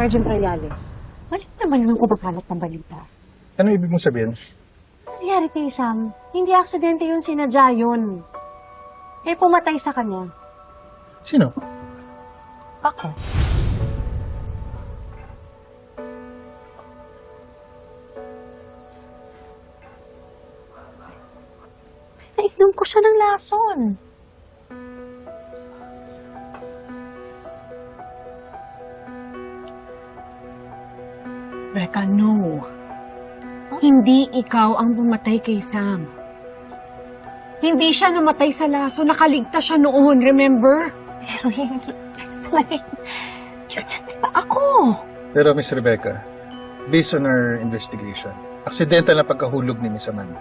Sergeant Rayales. Bakit naman yung kumakalat ng balita? Ano ibig mong sabihin? Nangyari kay Sam, hindi aksidente yun, sinadya yun. Eh, pumatay sa kanya. Sino? Ako. Nainom ko siya ng lason. Reka, no. Hindi ikaw ang bumatay kay Sam. Hindi siya namatay sa laso. Nakaligtas siya noon, remember? Pero hindi. Ako! Pero Miss Rebecca, based on our investigation, aksidente lang pagkahulog ni Miss Amanda.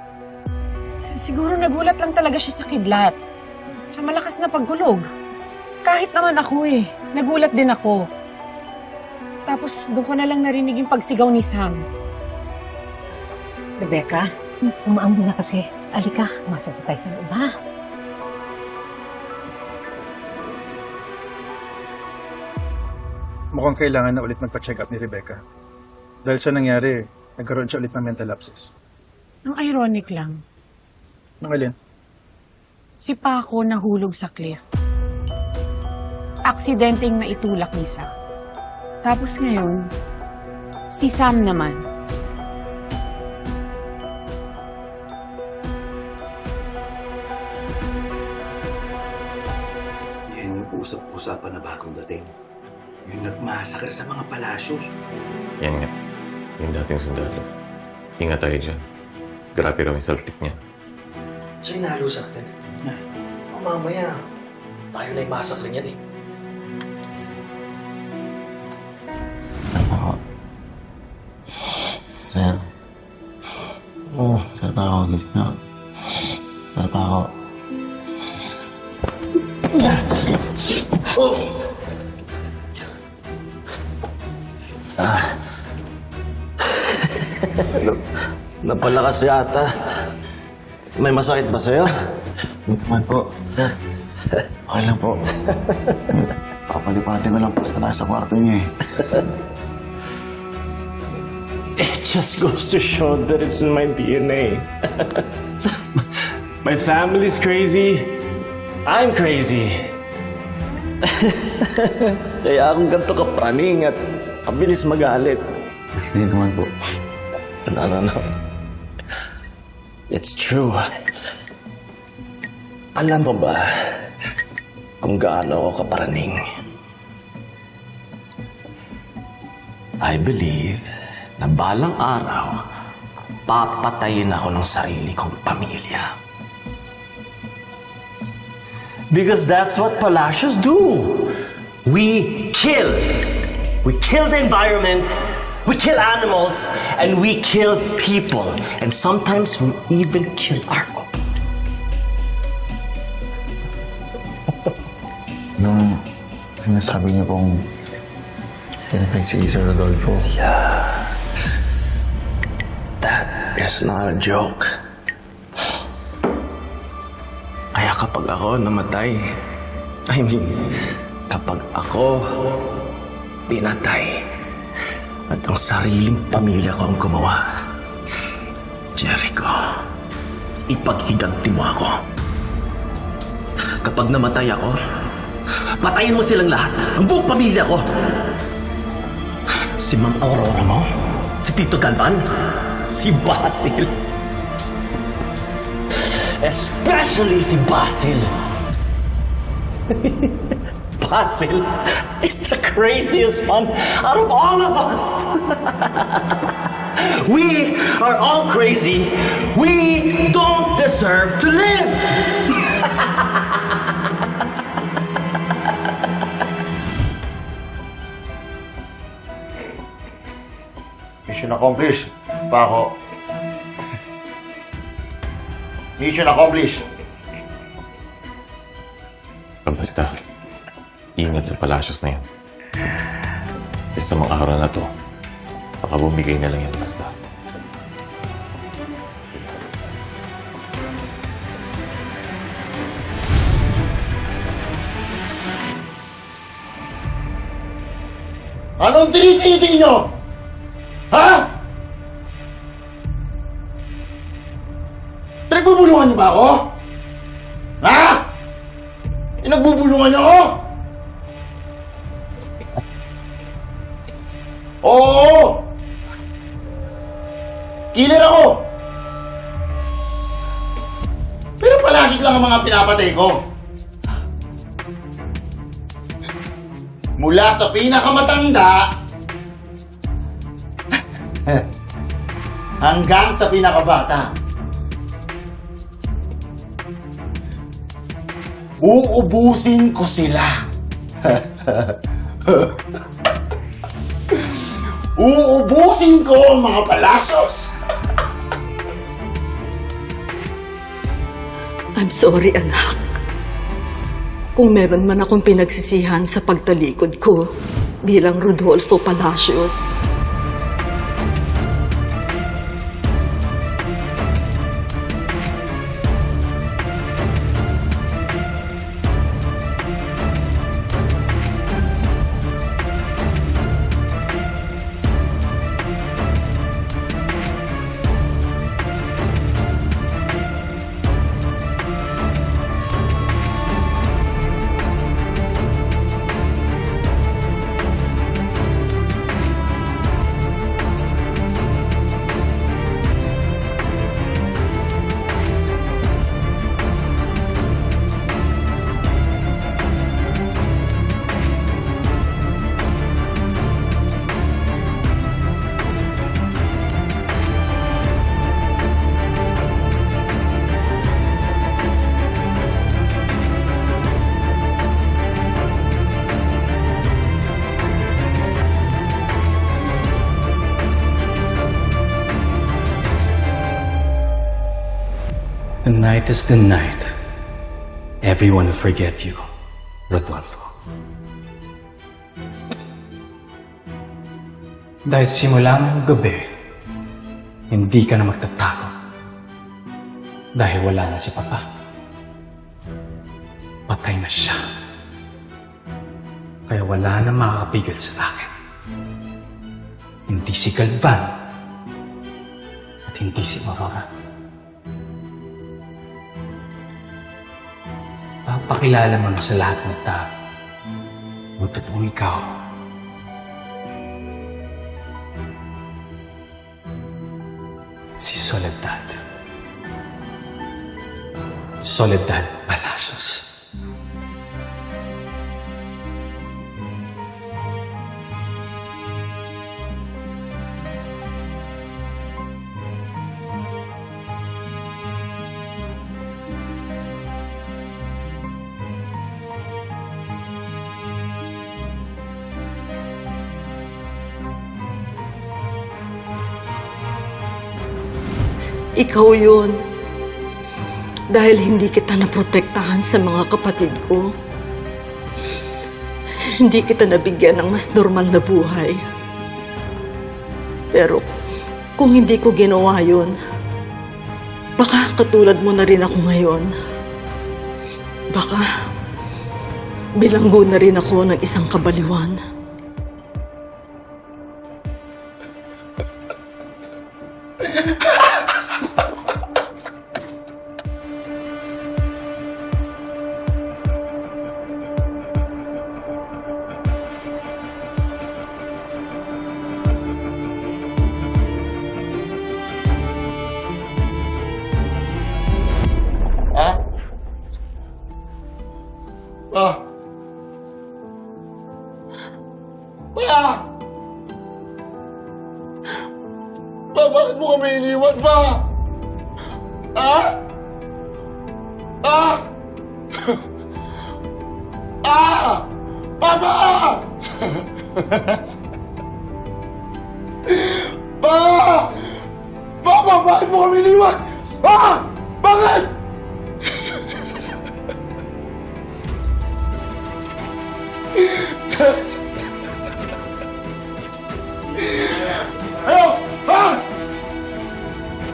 Siguro nagulat lang talaga siya sa kidlat. Sa malakas na paggulog. Kahit naman ako eh. Nagulat din ako. Tapos doon ko na lang narinig yung pagsigaw ni Sam. Rebecca, umaambo na kasi. Alika, masakit tayo sa loob, ha? Mukhang kailangan na ulit magpa-check up ni Rebecca. Dahil sa nangyari, nagkaroon siya ulit ng mental lapses. Ang ironic lang, Nang alin? si Paco nahulog sa cliff. Aksidenteng naitulak ni Sam. Tapos ngayon, si Sam naman. Yan yung usap-usapan na bagong dating. Yung nagmasakar sa mga palasyos. Yan nga. Yung dating sundalo. Ingat tayo dyan. Grabe raw yung saltik niya. Siya inalo sa atin. Na, mamaya, tayo na yung masakar niyan eh. Sir. Oh, sir pa ako. Gising na. Sir pa ako. Napalakas yata. May masakit ba sa'yo? Hindi naman po, sir. Okay lang po. Papalipati ko lang po sa tayo sa kwarto niya eh. It just goes to show that it's in my DNA. my family's crazy. I'm crazy. Kaya akong ganito kapraning at kabilis magalit. Hindi naman po. No, no, no. It's true. Alam mo ba kung gaano ako kaparaning? I believe na balang araw, papatayin ako ng sarili kong pamilya. Because that's what Palacios do. We kill. We kill the environment, we kill animals, and we kill people. And sometimes we even kill our own. Yung sinasabi niyo pong pinatay si Sir Rodolfo. That is not a joke. Kaya kapag ako namatay, I mean, kapag ako pinatay, at ang sariling pamilya ko ang gumawa, Jericho, ipaghiganti mo ako. Kapag namatay ako, patayin mo silang lahat, ang buong pamilya ko. Si Ma'am Aurora mo, si Tito Galvan, si Basil. Especially si Basil. Basil is the craziest one out of all of us. we are all crazy. We don't deserve to live. Mission accomplished. Pako. Mission accomplished. Basta, ingat sa palasyos na yan. Kasi sa mga araw na to, baka bumigay na lang yan basta. Anong tinititi nyo? Pinagbubulungan niyo ba ako? Ha? Pinagbubulungan niyo ako? Oo! Killer ako! Pero palasis lang ang mga pinapatay ko. Mula sa pinakamatanda hanggang sa pinakabata. Uubusin ko sila. Uubusin ko ang mga palasyos. I'm sorry, anak. Kung meron man akong pinagsisihan sa pagtalikod ko bilang Rodolfo Palacios. Tonight is the night. Everyone will forget you, Rodolfo. Dahil simula ng gabi, hindi ka na magtatago. Dahil wala na si Papa. Patay na siya. Kaya wala na makakapigil sa akin. Hindi si Galvan. At hindi si Aurora. Papakilala mo sa lahat ng tao. Ang totoong ikaw. Si Soledad. Soledad Palacios. Ikaw yun. Dahil hindi kita naprotektahan sa mga kapatid ko. Hindi kita nabigyan ng mas normal na buhay. Pero kung hindi ko ginawa yun, baka katulad mo na rin ako ngayon. Baka bilanggo na rin ako ng isang kabaliwan. Iniwan ba? Ha? Ha? Ah! Papa! Ba! Papa, bakit mo kami iniwan? Ha? Bakit?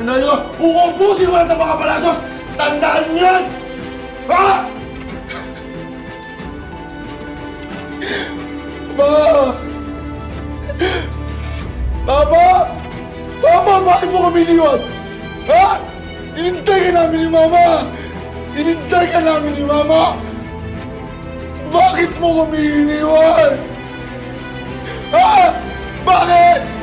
Ngayon, uubusin mo na sa mga palasos! Tandaan yan! Ha? Ma! Mama! Mama, bakit mo kami iniwan? Ha? Inintay ka namin ni Mama! Inintay ka namin ni Mama! Bakit mo kami iniwan? Ha? Bakit?